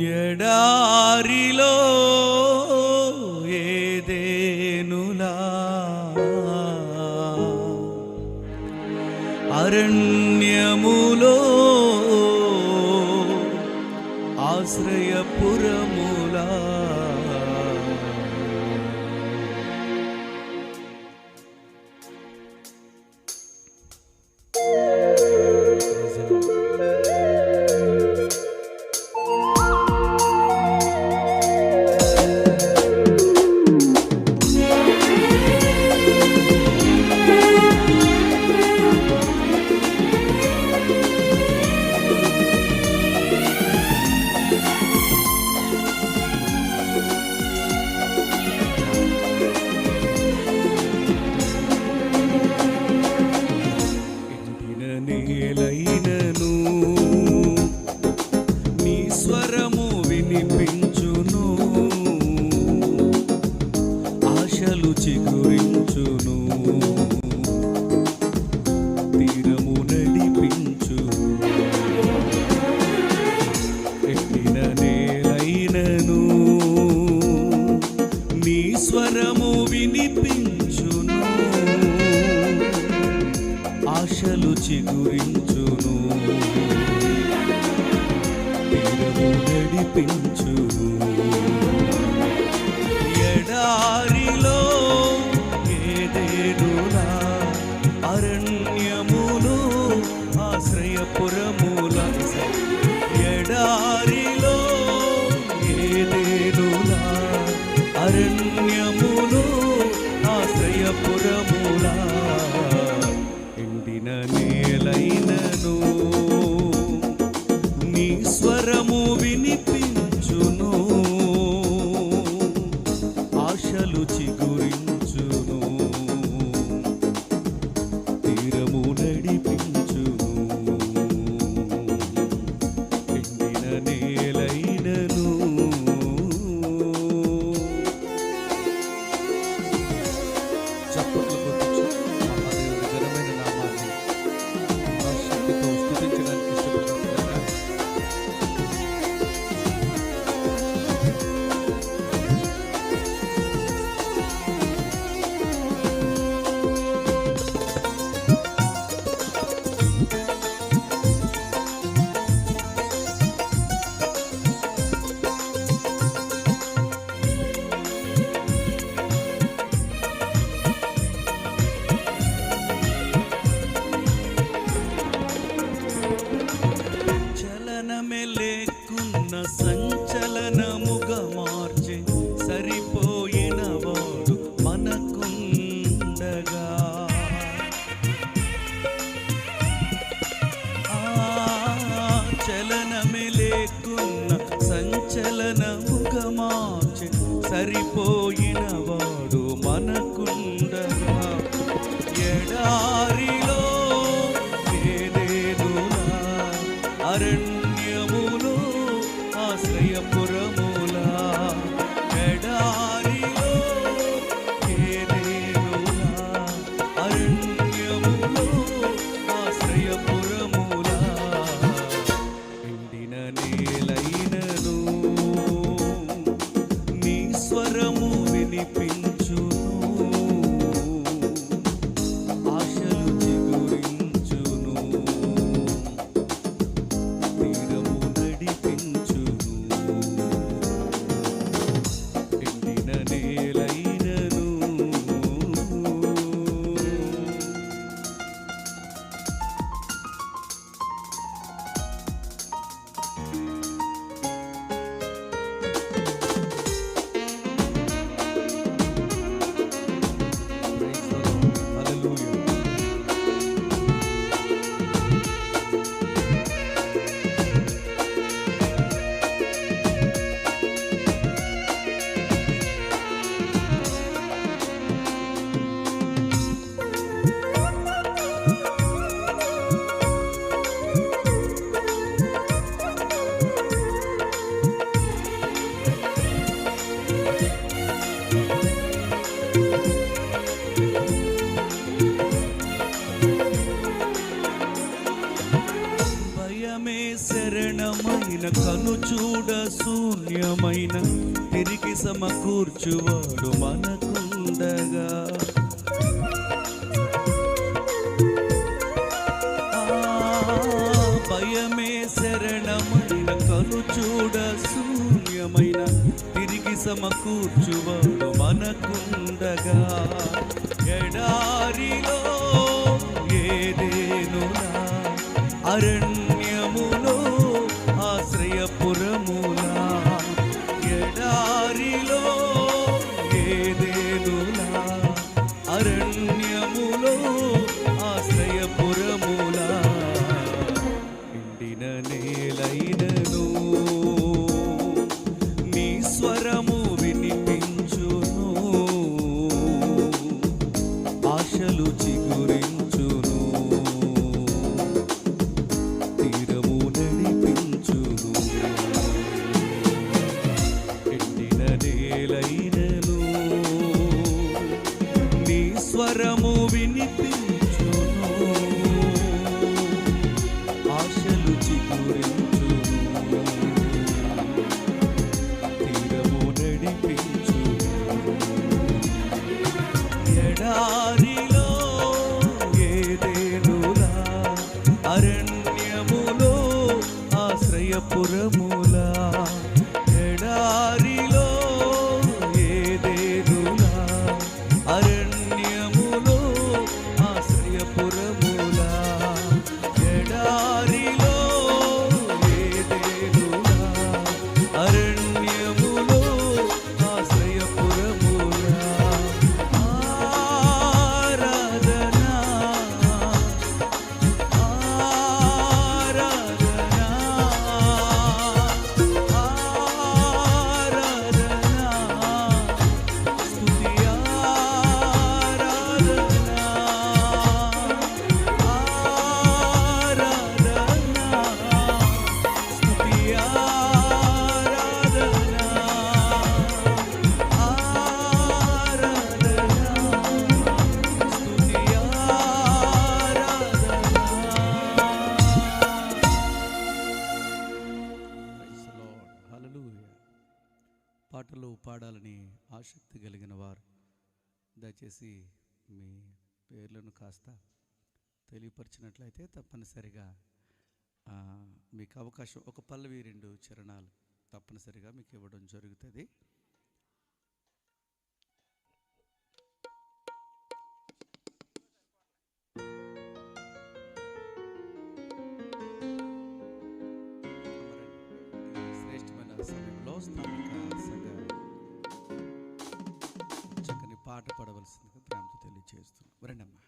ఎడారిలో ఏదేనులా? అరణ్యములో ఆశ్రయపురములా? కనిపించును. ఆశలు చిగురించును. తీరము నడిపించు ఎట్టిన నేలైనను. నీ స్వరము వినిపించును. ఆశలు చిగురించు ಅರಣ್ಯ సరిపోయినవాడు మనకుండగా. చలనమే లేకున్న సంచలనముగా మార్చి సరిపోయినవాడు మనకుండగా. ఎడా కనిపి సమకూర్చువాడు మనకుండగా. భయమే శరణమైన కను చూడ శూన్యమైన తిరిగి సమకూర్చువాడు మనకుండగా. అరణ్యములో ఆశ్రయపురములా ఎండిన నేలైనను. నీ స్వరము వినిపించును. ఆశలు చిగురించును స్వరము వినిపించును ఆసక్తి కలిగిన వారు. దయచేసి మీ పేర్లను కాస్త తెలియపరిచినట్లయితే తప్పనిసరిగా మీకు అవకాశం ఒక పల్లవి రెండు చరణాలు తప్పనిసరిగా మీకు ఇవ్వడం జరుగుతుంది. శ్రేష్టమైన సమయంలో స్థానిక పాట పాడవలసిందిగా ప్రేమతో తెలియజేస్తున్నాం. రండమ్మా